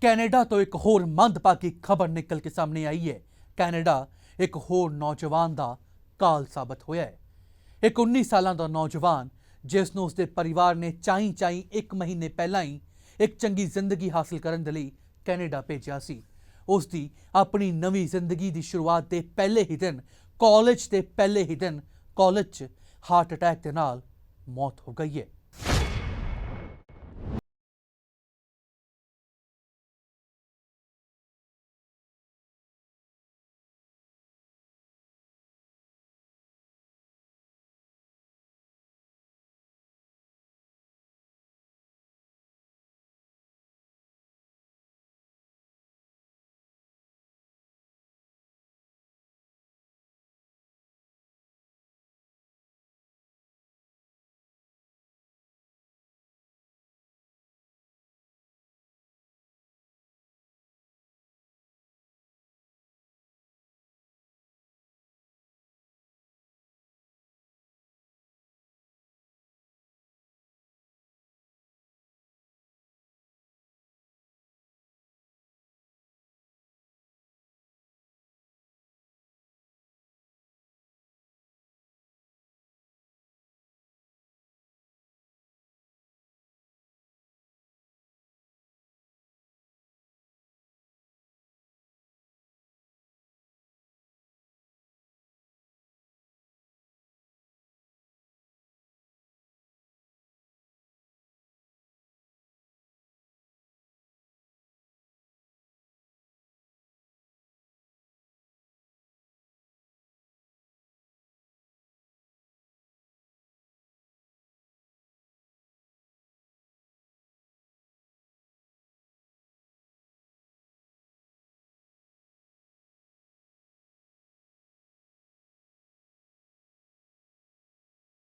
Canada ਤੋਂ ਇੱਕ ਹੋਰ ਮੰਦਭਾਗੀ ਖਬਰ ਨਿਕਲ ਕੇ ਸਾਹਮਣੇ ਆਈ ਹੈ। ਕੈਨੇਡਾ ਇੱਕ ਹੋਰ ਨੌਜਵਾਨ ਦਾ ਕਾਲ ਸਾਬਤ ਹੋਇਆ ਹੈ। ਇੱਕ 19 ਸਾਲਾਂ ਦਾ ਨੌਜਵਾਨ ਜਿਸ ਨੂੰ ਉਸਦੇ ਪਰਿਵਾਰ ਨੇ ਚਾਈ ਚਾਈ ਇੱਕ ਮਹੀਨੇ ਪਹਿਲਾਂ ਹੀ ਇੱਕ ਚੰਗੀ ਜ਼ਿੰਦਗੀ ਹਾਸਲ ਕਰਨ ਦੇ ਲਈ ਕੈਨੇਡਾ ਭੇਜਿਆ ਸੀ। ਉਸ ਦੀ ਆਪਣੀ ਨਵੀਂ ਜ਼ਿੰਦਗੀ ਦੀ ਸ਼ੁਰੂਆਤ ਦੇ ਪਹਿਲੇ ਹੀ ਦਿਨ, ਕਾਲਜ ਦੇ ਪਹਿਲੇ ਹੀ ਦਿਨ, ਕਾਲਜ 'ਚ ਹਾਰਟ ਅਟੈਕ ਦੇ ਨਾਲ ਮੌਤ ਹੋ ਗਈ ਹੈ।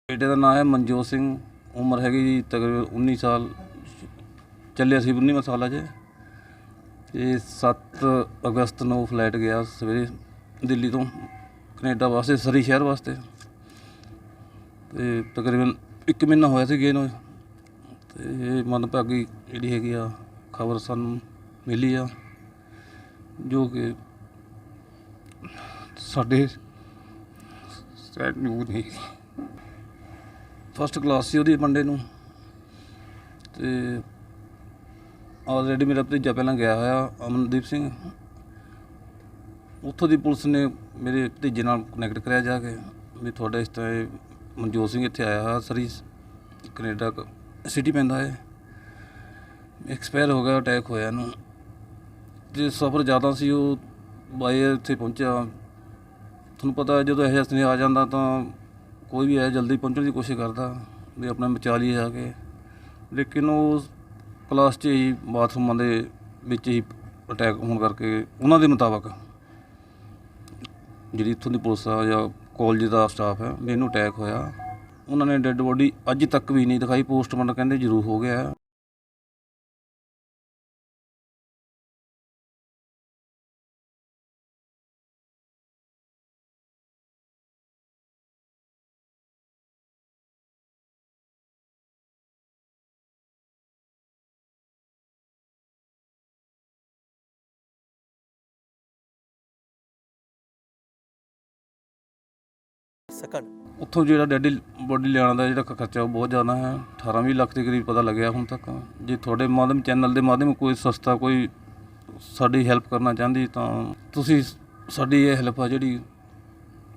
ਬੇਟੇ ਦਾ ਨਾਮ ਹੈ ਮਨਜੋਤ ਸਿੰਘ, ਉਮਰ ਹੈਗੀ ਜੀ ਤਕਰੀਬਨ 19 ਸਾਲ, ਚੱਲਿਆ ਸੀ 19 ਸਾਲਾਂ 'ਚ ਤੇ 7 ਅਗਸਤ ਨੂੰ ਫਲਾਈਟ ਗਿਆ ਸਵੇਰੇ ਦਿੱਲੀ ਤੋਂ ਕੈਨੇਡਾ ਵਾਸਤੇ, ਸਰੀ ਸ਼ਹਿਰ ਵਾਸਤੇ। ਤੇ ਤਕਰੀਬਨ 1 ਮਹੀਨਾ ਹੋਇਆ ਸੀ ਗਏ ਨੂੰ। ਤੇ ਇਹ ਮਨਭਾਗੀ ਜਿਹੜੀ ਹੈਗੀ ਆ, ਖਬਰ ਸਾਨੂੰ ਮਿਲੀ ਆ, ਜੋ ਕਿ ਸਾਡੇ ਸੈਡ ਨਿਊਜ਼ ਨਹੀਂ ਫਸਟ ਕਲਾਸ ਸੀ ਉਹਦੀ ਮੰਡੇ ਨੂੰ। ਤੇ ਆਲਰੇਡੀ ਮੇਰਾ ਭਤੀਜਾ ਪਹਿਲਾਂ ਗਿਆ ਹੋਇਆ, ਅਮਨਦੀਪ ਸਿੰਘ। ਉੱਥੋਂ ਦੀ ਪੁਲਿਸ ਨੇ ਮੇਰੇ ਭਤੀਜੇ ਨਾਲ ਕਨੈਕਟ ਕਰਿਆ ਜਾ ਕੇ ਵੀ ਤੁਹਾਡਾ ਇਸ ਤਰ੍ਹਾਂ ਮਨਜੋਤ ਸਿੰਘ ਇੱਥੇ ਆਇਆ ਹੋਇਆ, ਸਰੀ, ਕੈਨੇਡਾ ਸਿਟੀ ਪੈਂਦਾ ਹੈ ਐਕਸਪਾਇਰ ਹੋ ਗਿਆ ਅਟੈਕ ਹੋਇਆ ਇਹਨੂੰ। ਤੇ ਸਫਰ ਜ਼ਿਆਦਾ ਸੀ, ਉਹ ਬਾਏ ਇੱਥੇ ਪਹੁੰਚਿਆ। ਤੁਹਾਨੂੰ ਪਤਾ ਜਦੋਂ ਇਹ ਜਿਹਾ ਆ ਜਾਂਦਾ ਤਾਂ ਕੋਈ ਵੀ ਆਇਆ ਜਲਦੀ ਪਹੁੰਚਣ ਦੀ ਕੋਸ਼ਿਸ਼ ਕਰਦਾ ਵੀ ਆਪਣਾ ਬਚਾ ਲਈਏ ਜਾ ਕੇ ਲੇਕਿਨ ਉਹ ਕਲਾਸ 'ਚ ਹੀ ਬਾਥਰੂਮਾਂ ਦੇ ਵਿੱਚ ਹੀ ਅਟੈਕ ਹੋਣ ਕਰਕੇ ਉਹਨਾਂ ਦੇ ਮੁਤਾਬਕ ਜਿਹੜੀ ਇੱਥੋਂ ਦੀ ਪੁਲਿਸ ਆ ਜਾਂ ਕਾਲਜ ਦਾ ਸਟਾਫ ਹੈ ਵੀ ਇਹਨੂੰ ਅਟੈਕ ਹੋਇਆ। ਉਹਨਾਂ ਨੇ ਡੈੱਡ ਬੋਡੀ ਅੱਜ ਤੱਕ ਵੀ ਨਹੀਂ ਦਿਖਾਈ ਪੋਸਟਮਾਰਟਮ ਕਹਿੰਦੇ ਜ਼ਰੂਰ ਹੋ ਗਿਆ। ਸਕਣ। ਉੱਥੋਂ ਜਿਹੜਾ ਡੈਡੀ ਬੋਡੀ ਲਿਆਉਣ ਦਾ ਜਿਹੜਾ ਖਰਚਾ ਉਹ ਬਹੁਤ ਜ਼ਿਆਦਾ ਹੈ। 18 ਵੀਹ ਲੱਖ ਦੇ ਕਰੀਬ ਪਤਾ ਲੱਗਿਆ ਹੁਣ ਤੱਕ। ਜੇ ਤੁਹਾਡੇ ਮਾਧਿਅਮ ਚੈਨਲ ਦੇ ਮਾਧਿਅਮ ਕੋਈ ਸਸਤਾ ਕੋਈ ਸਾਡੀ ਹੈਲਪ ਕਰਨਾ ਚਾਹੁੰਦੀ ਤਾਂ ਤੁਸੀਂ ਸਾਡੀ ਇਹ ਹੈਲਪ ਆ ਜਿਹੜੀ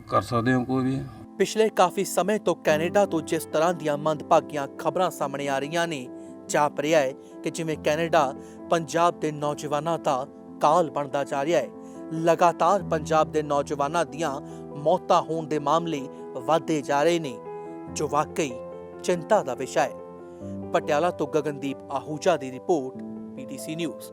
ਕਰ ਸਕਦੇ ਹੋ ਕੋਈ ਵੀ। ਪਿਛਲੇ ਕਾਫੀ ਸਮੇਂ ਤੋਂ ਕੈਨੇਡਾ ਤੋਂ ਜਿਸ ਤਰ੍ਹਾਂ ਦੀਆਂ ਮੰਦਭਾਗੀਆਂ ਖਬਰਾਂ ਸਾਹਮਣੇ ਆ ਰਹੀਆਂ ਨੇ ਜਾਪ ਰਿਹਾ ਹੈ ਕਿ ਜਿਵੇਂ ਕੈਨੇਡਾ ਪੰਜਾਬ ਦੇ ਨੌਜਵਾਨਾਂ ਦਾ ਕਾਲ ਬਣਦਾ ਜਾ ਰਿਹਾ ਹੈ। ਲਗਾਤਾਰ ਪੰਜਾਬ ਦੇ ਨੌਜਵਾਨਾਂ ਦੀਆਂ ਮੌਤਾਂ ਹੋਣ ਦੇ ਮਾਮਲੇ ਵਧਦੇ ਜਾ ਰਹੇ ਨੇ, ਜੋ ਵਾਕਈ ਚਿੰਤਾ ਦਾ ਵਿਸ਼ਾ ਹੈ। ਪਟਿਆਲਾ ਤੋਂ ਗਗਨਦੀਪ ਆਹੂਜਾ ਦੀ ਰਿਪੋਰਟ ਪੀਟੀਸੀ ਨਿਊਜ਼।